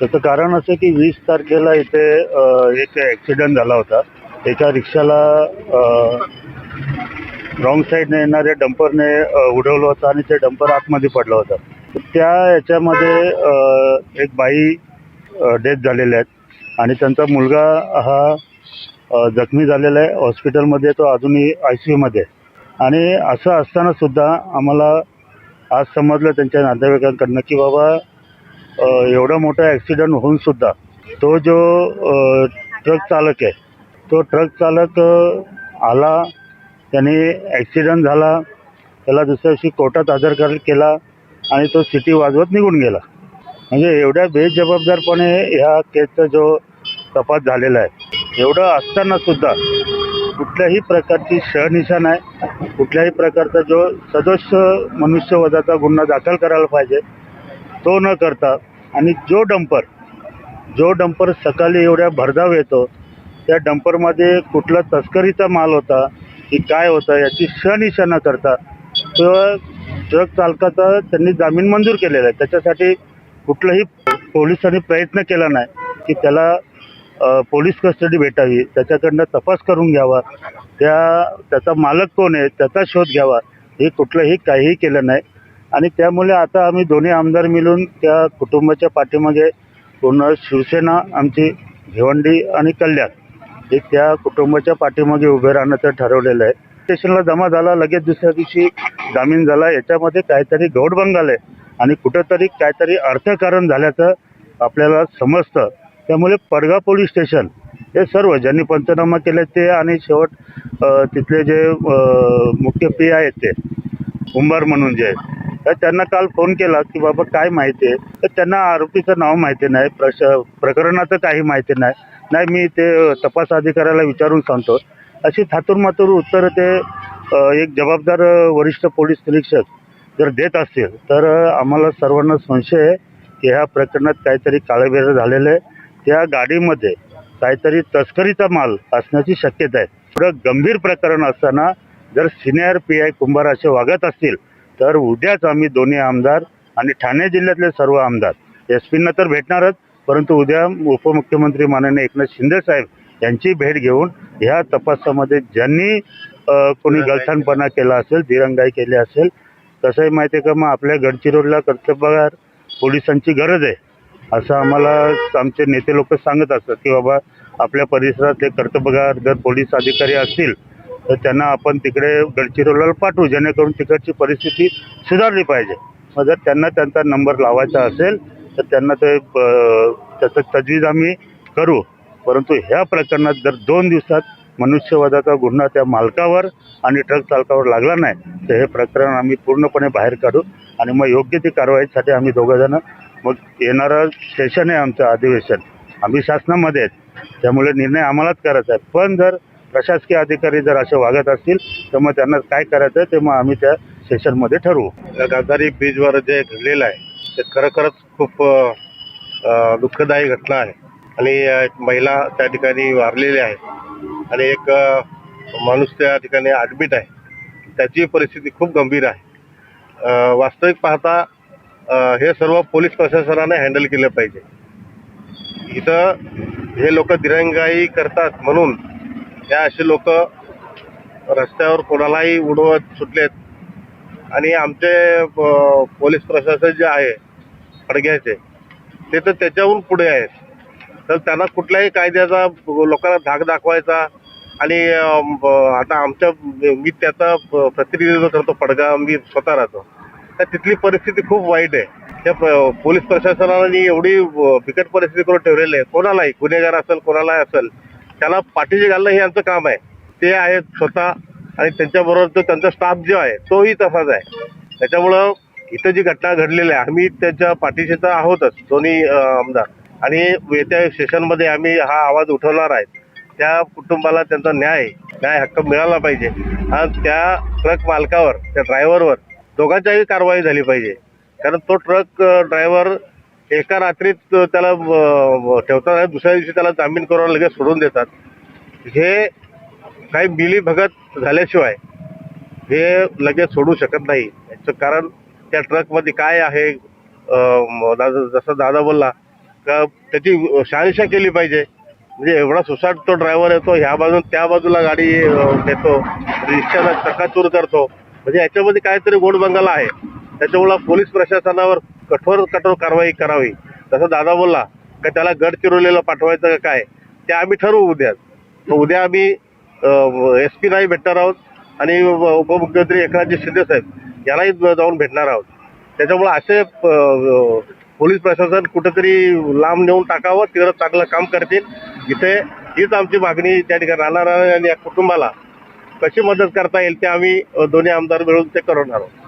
त्याचं कारण असं की वीस तारखेला इथे एक ॲक्सिडेंट झाला होता. एका रिक्षाला रॉंग साईडने येणाऱ्या डंपरने उडवलं होतं आणि ते डंपर आतमध्ये पडलं होतं. त्या याच्यामध्ये एक बाई डेथ झालेल्या आहेत. आणि त्यांचा मुलगा हा जखमी झालेला आहे. हॉस्पिटलमध्ये तो अजूनही आय सी यूमध्ये आहे. आणि असं असतानासुद्धा आम्हाला आज समजलं त्यांच्या नातेवाईकांकडनं की बाबा एवढा मोठा ॲक्सिडंट होऊन सुद्धा तो जो ट्रक चालक आहे तो ट्रक चालक आला त्याने ॲक्सिडंट झाला त्याला दुसऱ्या दिवशी कोर्टात हजर कर केला आणि तो सिटी वाजवत निघून गेला. म्हणजे एवढ्या बेजबाबदारपणे ह्या केसचा जो तपास झालेला आहे एवढं असताना सुद्धा कुठल्याही प्रकारची शहनिशा नाही कुठल्याही प्रकारचा जो सदोष मनुष्यवधाचा गुन्हा दाखल करायला पाहिजे तो न करता आणि जो डंपर जो डंपर सकाळी एवढ्या भरधाव येतो त्या डंपरमध्ये कुठला तस्करीचा माल होता की काय होतं याची शहनिशा न करता तो ट्रक चालकाचा त्यांनी जामीन मंजूर केलेला आहे. त्याच्यासाठी कुठलंही पोलिसांनी प्रयत्न केला नाही की त्याला पोलीस कस्टडी भेटावी. त्याच्याकडनं तपास करून घ्यावा. त्या त्याचा मालक कोण आहे त्याचा शोध घ्यावा. हे कुठलंही काहीही केलं नाही. आणि त्यामुळे आता आम्ही दोन्ही आमदार मिळून त्या कुटुंबाच्या पाठीमागे पूर्ण शिवसेना आमची भिवंडी आणि कल्याण हे त्या कुटुंबाच्या पाठीमागे उभे राहण्याचं ठरवलेलं आहे. स्टेशनला जमा झाला लगेच दुसऱ्या दिवशी जामीन झाला. याच्यामध्ये काहीतरी गौडभंग आहे आणि कुठंतरी काहीतरी अर्थकारण झाल्याचं आपल्याला समजतं. त्यामुळे परगा पोलीस स्टेशन हे सर्व ज्यांनी पंचनामा केले ते आणि शेवट तिथले जे मुख्य पी आहेत ते कुंभार म्हणून जे आहेत तर त्यांना काल फोन केला की बाबा काय माहिती आहे? तर त्यांना आरोपीचं नाव माहिती नाही प्रश प्रकरणाचं काही माहिती नाही. नाही मी ते तपास अधिकाऱ्याला विचारून सांगतो. अशी थातूरमातूर उत्तरं ते एक जबाबदार वरिष्ठ पोलीस निरीक्षक जर देत असतील तर आम्हाला सर्वांना संशय आहे की ह्या प्रकरणात काहीतरी काळबेरं झालेलं आहे. त्या गाडीमध्ये काहीतरी तस्करीचा माल असण्याची शक्यता आहे. थोडं गंभीर प्रकरण असताना जर सिनियर पी आय कुंभार असे वागत असतील तर उद्याच आम्ही दोन्ही आमदार आणि ठाणे जिल्ह्यातले सर्व आमदार एस पींना तर भेटणारच परंतु उद्या उपमुख्यमंत्री माननीय एकनाथ शिंदे साहेब यांची भेट घेऊन ह्या तपासामध्ये ज्यांनी कोणी गलथानपणा केला असेल दिरंगाई केली असेल तसंही माहिती आहे का मग आपल्या गडचिरोलीला कर्तव्यगार पोलिसांची गरज आहे असं आम्हाला आमचे नेते लोक सांगत असतात की बाबा आपल्या परिसरातले कर्तव्यगार जर पोलीस अधिकारी असतील तर त्यांना आपण तिकडे गडचिरोलीला पाठवू जेणेकरून तिकडची परिस्थिती सुधारली पाहिजे. मग जर त्यांना त्यांचा नंबर लावायचा असेल तर त्यांना ते त्याचं तजवीज आम्ही करू. परंतु ह्या प्रकरणात जर दोन दिवसात मनुष्यवादाचा गुन्हा त्या मालकावर आणि ट्रक चालकावर लागला नाही तर हे प्रकरण आम्ही पूर्णपणे बाहेर काढू आणि मग योग्य ती कारवाईसाठी आम्ही दोघंजणं मग येणारं सेशन आहे आमचं अधिवेशन. आम्ही शासनामध्ये आहेत. त्यामुळे निर्णय आम्हालाच करायचा आहे. पण जर प्रशासकीय अधिकारी जर असे वागत असतील तर मग त्यांना काय करायचं ते मग आम्ही त्या सेशनमध्ये ठरवू. या गांधारी बीजवर जे घडलेलं आहे ते खरोखरच खूप दुःखदायी घटना आहे. आणि एक महिला त्या ठिकाणी वारलेली आहे. आणि एक माणूस त्या ठिकाणी ॲडमिट आहे. त्याची परिस्थिती खूप गंभीर आहे. वास्तविक पाहता हे सर्व पोलीस प्रशासनाने हँडल केलं पाहिजे. इथं हे लोक दिरंगाई करतात म्हणून या असे लोक रस्त्यावर कोणालाही उडवत सुटलेत. आणि आमचे पोलीस प्रशासन जे आहे खडग्याचे ते तर त्याच्याहून पुढे आहेत. तर त्यांना कुठल्याही कायद्याचा लोकांना धाक दाखवायचा आणि आता आमच्या मी त्याचा प्रतिनिधित्व करतो पडगा मी स्वतः राहतो. तर तिथली परिस्थिती खूप वाईट आहे. त्या पोलीस प्रशासनाने एवढी बिकट परिस्थिती करून ठेवलेली आहे. कोणालाही गुन्हेगार असेल कोणालाही असेल त्याला पाठीशी घालणं हे यांचं काम आहे. ते आहेत स्वतः आणि त्यांच्याबरोबर तो त्यांचा स्टाफ जो आहे तोही तसाच आहे. त्याच्यामुळं इथं जी घटना घडलेली आहे आम्ही त्याच्या पाठीशी तर आहोतच दोन्ही आमदार. आणि येत्या सेशनमध्ये आम्ही हा आवाज उठवणार आहे. त्या कुटुंबाला त्यांचा न्याय न्याय हक्क मिळाला पाहिजे. आणि त्या ट्रक मालकावर त्या ड्रायव्हरवर दोघांच्याही कारवाई झाली पाहिजे. कारण तो ट्रक ड्रायव्हर एका रात्रीत त्याला ठेवतात आणि दुसऱ्या दिवशी त्याला जामीन करून लगेच सोडून देतात. हे काही मिली भगत झाल्याशिवाय हे लगेच सोडू शकत नाही. याचं कारण त्या ट्रकमध्ये काय आहे? दादा जसं दादा बोलला का त्याची शहानिशा केली पाहिजे. म्हणजे एवढा सुसाट तो ड्रायव्हर येतो ह्या बाजून त्या बाजूला गाडी नेतो रिक्षाला चकाचूर करतो. म्हणजे याच्यामध्ये काहीतरी गोडबंगाला आहे. त्याच्यामुळं पोलीस प्रशासनावर कठोर कठोर कारवाई करावी. तसं दादा बोलला का त्याला गडचिरोलीला पाठवायचं का काय ते आम्ही ठरवू उद्या. उद्या आम्ही एस पी नाही भेटणार आहोत आणि उपमुख्यमंत्री एकनाथजी शिंदे साहेब यालाही जाऊन भेटणार आहोत. त्याच्यामुळे असे पोलीस प्रशासन कुठंतरी लांब नेऊन टाकावं तिकडं चांगलं काम करतील. इथे हीच आमची मागणी त्या ठिकाणी राहणार आणि या कुटुंबाला कशी मदत करता येईल ते आम्ही दोन्ही आमदार मिळून ते करणार आहोत.